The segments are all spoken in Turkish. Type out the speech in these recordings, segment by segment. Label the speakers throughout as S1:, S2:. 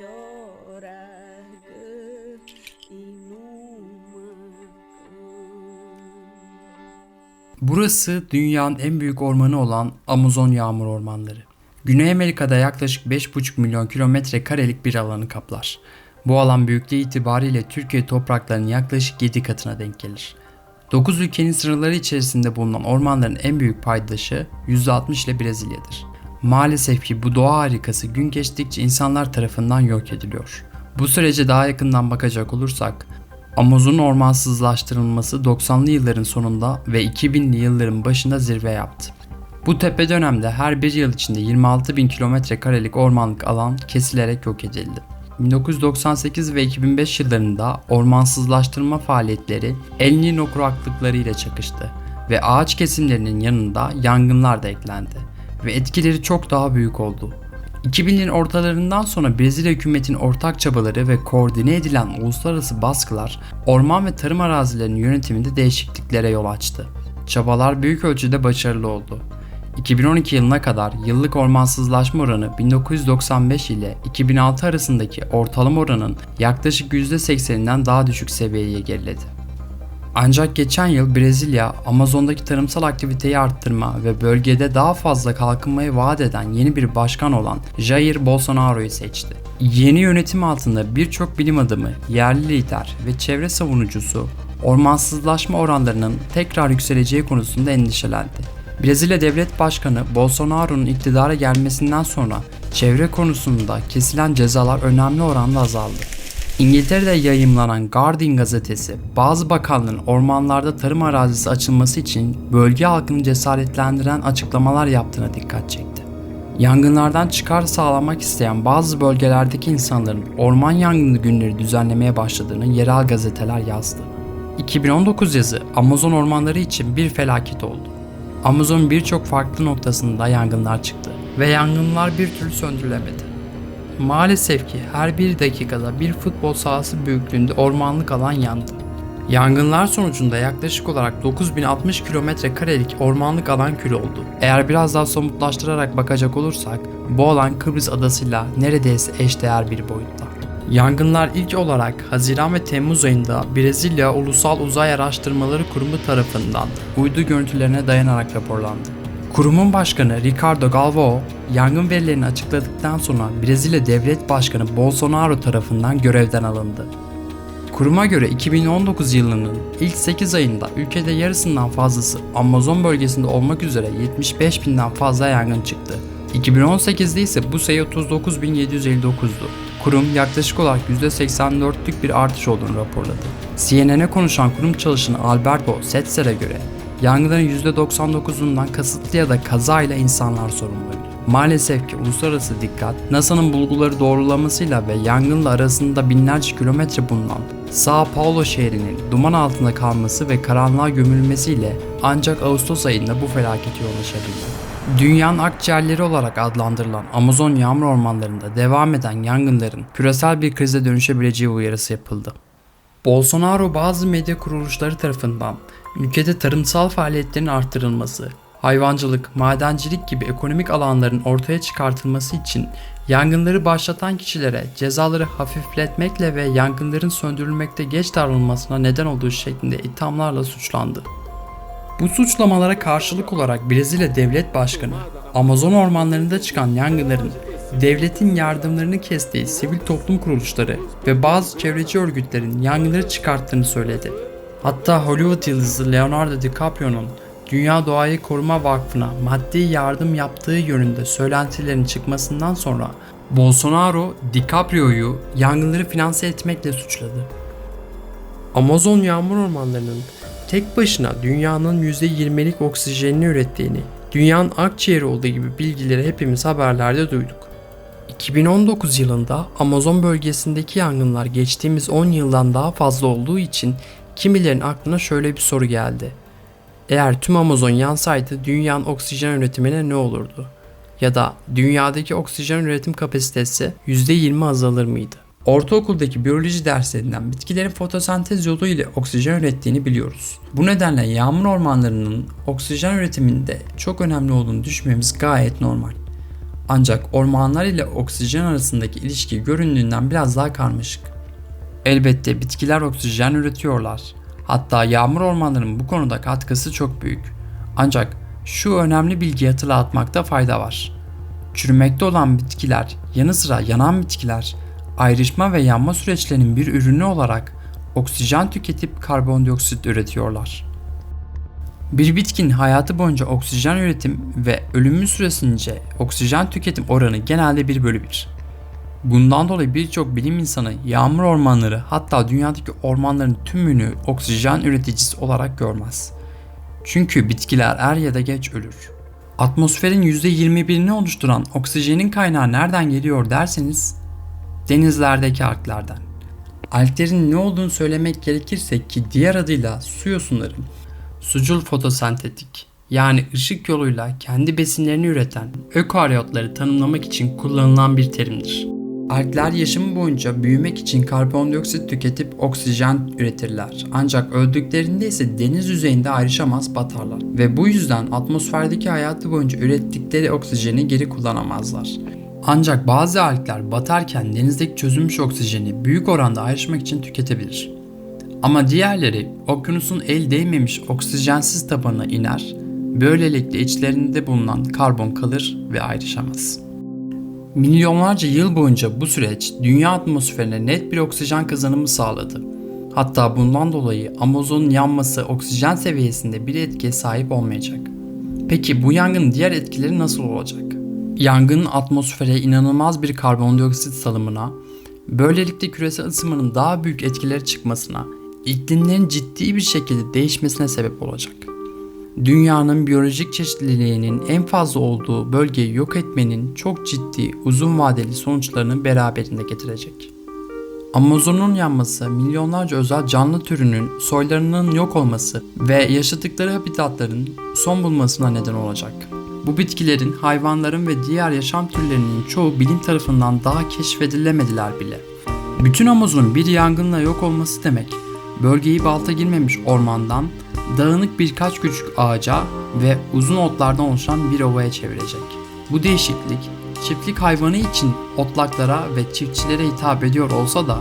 S1: llorar Burası dünyanın en büyük ormanı olan Amazon yağmur ormanları. Güney Amerika'da yaklaşık 5,5 milyon kilometre karelik bir alanı kaplar. Bu alan büyüklüğü itibariyle Türkiye topraklarının yaklaşık 7 katına denk gelir. 9 ülkenin sınırları içerisinde bulunan ormanların en büyük paydaşı %60 ile Brezilya'dır. Maalesef ki bu doğa harikası gün geçtikçe insanlar tarafından yok ediliyor. Bu sürece daha yakından bakacak olursak Amazon ormansızlaştırılması 90'lı yılların sonunda ve 2000'li yılların başında zirve yaptı. Bu tepe dönemde her bir yıl içinde 26 bin kilometre karelik ormanlık alan kesilerek yok edildi. 1998 ve 2005 yıllarında ormansızlaştırma faaliyetleri El Niño kuraklıkları ile çakıştı ve ağaç kesimlerinin yanında yangınlar da eklendi ve etkileri çok daha büyük oldu. 2000'lerin ortalarından sonra Brezilya hükümetinin ortak çabaları ve koordine edilen uluslararası baskılar orman ve tarım arazilerinin yönetiminde değişikliklere yol açtı. Çabalar büyük ölçüde başarılı oldu. 2012 yılına kadar yıllık ormansızlaşma oranı 1995 ile 2006 arasındaki ortalama oranın yaklaşık %80'inden daha düşük seviyeye geriledi. Ancak geçen yıl Brezilya, Amazon'daki tarımsal aktiviteyi arttırma ve bölgede daha fazla kalkınmayı vaat eden yeni bir başkan olan Jair Bolsonaro'yu seçti. Yeni yönetim altında birçok bilim adamı, yerli lider ve çevre savunucusu ormansızlaşma oranlarının tekrar yükseleceği konusunda endişelendi. Brezilya Devlet Başkanı Bolsonaro'nun iktidara gelmesinden sonra çevre konusunda kesilen cezalar önemli oranda azaldı. İngiltere'de yayımlanan Guardian gazetesi bazı bakanların ormanlarda tarım arazisi açılması için bölge halkını cesaretlendiren açıklamalar yaptığına dikkat çekti. Yangınlardan çıkar sağlamak isteyen bazı bölgelerdeki insanların orman yangını günleri düzenlemeye başladığını yerel gazeteler yazdı. 2019 yazı Amazon ormanları için bir felaket oldu. Amazon birçok farklı noktasında yangınlar çıktı ve yangınlar bir türlü söndürülemedi. Maalesef ki her bir dakikada bir futbol sahası büyüklüğünde ormanlık alan yandı. Yangınlar sonucunda yaklaşık olarak 9060 kilometre karelik ormanlık alan kül oldu. Eğer biraz daha somutlaştırarak bakacak olursak bu alan Kıbrıs adasıyla neredeyse eşdeğer bir boyutta. Yangınlar ilk olarak Haziran ve Temmuz ayında Brezilya Ulusal Uzay Araştırmaları Kurumu tarafından uydu görüntülerine dayanarak raporlandı. Kurumun başkanı Ricardo Galvao, yangın verilerini açıkladıktan sonra Brezilya Devlet Başkanı Bolsonaro tarafından görevden alındı. Kuruma göre 2019 yılının ilk 8 ayında ülkede yarısından fazlası Amazon bölgesinde olmak üzere 75 binden fazla yangın çıktı. 2018'de ise bu sayı 39.759'du. Kurum yaklaşık olarak %84'lük bir artış olduğunu raporladı. CNN'e konuşan kurum çalışanı Alberto Setzer'e göre yangınların %99'undan kasıtlı ya da kazayla insanlar sorumluydu. Maalesef ki uluslararası dikkat NASA'nın bulguları doğrulamasıyla ve yangınla arasında binlerce kilometre bulunan Sao Paulo şehrinin duman altında kalması ve karanlığa gömülmesiyle ancak Ağustos ayında bu felakete yol açabildi. Dünyanın akciğerleri olarak adlandırılan Amazon yağmur ormanlarında devam eden yangınların küresel bir krize dönüşebileceği uyarısı yapıldı. Bolsonaro bazı medya kuruluşları tarafından ülkede tarımsal faaliyetlerin arttırılması, hayvancılık, madencilik gibi ekonomik alanların ortaya çıkartılması için yangınları başlatan kişilere cezaları hafifletmekle ve yangınların söndürülmekte geç davranılmasına neden olduğu şeklinde ithamlarla suçlandı. Bu suçlamalara karşılık olarak Brezilya Devlet Başkanı Amazon ormanlarında çıkan yangınların devletin yardımlarını kestiği sivil toplum kuruluşları ve bazı çevreci örgütlerin yangınları çıkarttığını söyledi. Hatta Hollywood yıldızı Leonardo DiCaprio'nun Dünya Doğayı Koruma Vakfı'na maddi yardım yaptığı yönünde söylentilerin çıkmasından sonra Bolsonaro DiCaprio'yu yangınları finanse etmekle suçladı. Amazon yağmur ormanlarının tek başına dünyanın %20'lik oksijenini ürettiğini, dünyanın akciğeri olduğu gibi bilgileri hepimiz haberlerde duyduk. 2019 yılında Amazon bölgesindeki yangınlar geçtiğimiz 10 yıldan daha fazla olduğu için kimilerin aklına şöyle bir soru geldi. Eğer tüm Amazon yansaydı dünyanın oksijen üretimine ne olurdu? Ya da dünyadaki oksijen üretim kapasitesi %20 azalır mıydı? Ortaokuldaki biyoloji derslerinden bitkilerin fotosentez yolu ile oksijen ürettiğini biliyoruz. Bu nedenle yağmur ormanlarının oksijen üretiminde çok önemli olduğunu düşünmemiz gayet normal. Ancak ormanlar ile oksijen arasındaki ilişki göründüğünden biraz daha karmaşık. Elbette bitkiler oksijen üretiyorlar. Hatta yağmur ormanlarının bu konuda katkısı çok büyük. Ancak şu önemli bilgiyi hatırlatmakta fayda var. Çürümekte olan bitkiler, yanı sıra yanan bitkiler, ayrışma ve yanma süreçlerinin bir ürünü olarak oksijen tüketip karbondioksit üretiyorlar. Bir bitkinin hayatı boyunca oksijen üretim ve ölümü süresince oksijen tüketim oranı genelde 1 bölü 1. Bundan dolayı birçok bilim insanı yağmur ormanları hatta dünyadaki ormanların tümünü oksijen üreticisi olarak görmez. Çünkü bitkiler er ya da geç ölür. Atmosferin %21'ini oluşturan oksijenin kaynağı nereden geliyor derseniz denizlerdeki alglerden. Alglerin ne olduğunu söylemek gerekirse ki diğer adıyla su yosunları sucul fotosentetik yani ışık yoluyla kendi besinlerini üreten ökaryotları tanımlamak için kullanılan bir terimdir. Algler yaşamı boyunca büyümek için karbondioksit tüketip oksijen üretirler. Ancak öldüklerinde ise deniz yüzeyinde ayrışamaz batarlar. Ve bu yüzden atmosferdeki hayatı boyunca ürettikleri oksijeni geri kullanamazlar. Ancak bazı algler batarken denizdeki çözülmüş oksijeni büyük oranda ayrışmak için tüketebilir. Ama diğerleri okyanusun el değmemiş oksijensiz tabanına iner, böylelikle içlerinde bulunan karbon kalır ve ayrışamaz. Milyonlarca yıl boyunca bu süreç dünya atmosferine net bir oksijen kazanımı sağladı. Hatta bundan dolayı Amazon'un yanması oksijen seviyesinde bir etkiye sahip olmayacak. Peki bu yangının diğer etkileri nasıl olacak? Yangının atmosfere inanılmaz bir karbondioksit salımına, böylelikle küresel ısınmanın daha büyük etkileri çıkmasına, iklimlerin ciddi bir şekilde değişmesine sebep olacak dünyanın biyolojik çeşitliliğinin en fazla olduğu bölgeyi yok etmenin çok ciddi uzun vadeli sonuçlarını beraberinde getirecek. Amazon'un yanması milyonlarca özel canlı türünün soylarının yok olması ve yaşadıkları habitatların son bulmasına neden olacak. Bu bitkilerin, hayvanların ve diğer yaşam türlerinin çoğu bilim tarafından daha keşfedilemediler bile. Bütün Amazon'un bir yangınla yok olması demek, bölgeyi balta girmemiş ormandan dağınık birkaç küçük ağaca ve uzun otlardan oluşan bir ovaya çevirecek. Bu değişiklik çiftlik hayvanı için otlaklara ve çiftçilere hitap ediyor olsa da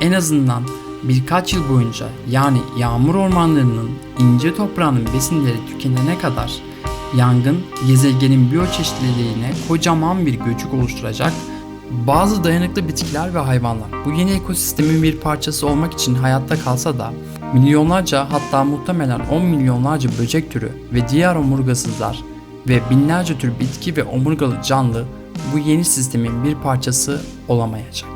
S1: en azından birkaç yıl boyunca yani yağmur ormanlarının ince toprağının besinleri tükenene kadar yangın gezegenin biyoçeşitliliğine kocaman bir göçük oluşturacak bazı dayanıklı bitkiler ve hayvanlar bu yeni ekosistemin bir parçası olmak için hayatta kalsa da milyonlarca hatta muhtemelen 10 milyonlarca böcek türü ve diğer omurgasızlar ve binlerce tür bitki ve omurgalı canlı bu yeni sistemin bir parçası olamayacak.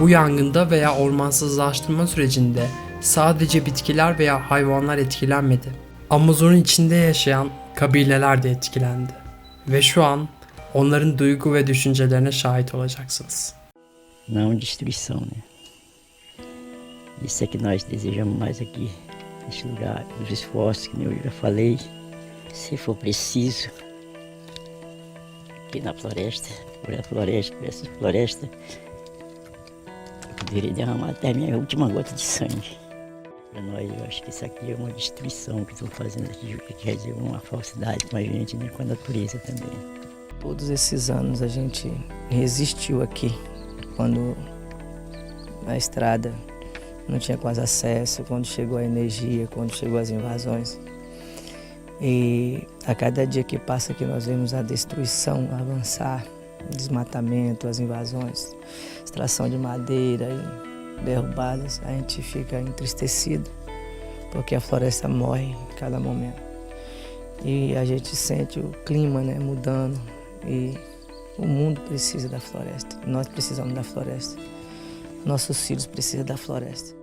S1: Bu yangında veya ormansızlaştırma sürecinde sadece bitkiler veya hayvanlar etkilenmedi. Amazon'un içinde yaşayan kabileler de etkilendi. Ve şu an onların duygu ve düşüncelerine şahit olacaksınız.
S2: Não destruição, né? Isso é que nós desejamos mais aqui, neste lugar, os esforços que eu já falei, se for preciso, aqui na floresta, por a floresta, por essa floresta, eu poderia derramar até minha última gota de sangue. Para nós, eu acho que isso aqui é uma destruição que estão fazendo aqui, quer dizer, uma falsidade com a gente, né, com a natureza também.
S3: Todos esses anos a gente resistiu aqui, quando a estrada não tinha quase acesso, quando chegou a energia, quando chegou as invasões. E a cada dia que passa que nós vemos a destruição avançar, desmatamento, as invasões, extração de madeira e derrubadas, a gente fica entristecido, porque a floresta morre em cada momento. E a gente sente o clima né, mudando e o mundo precisa da floresta, nós precisamos da floresta. Nossos filhos precisam da floresta.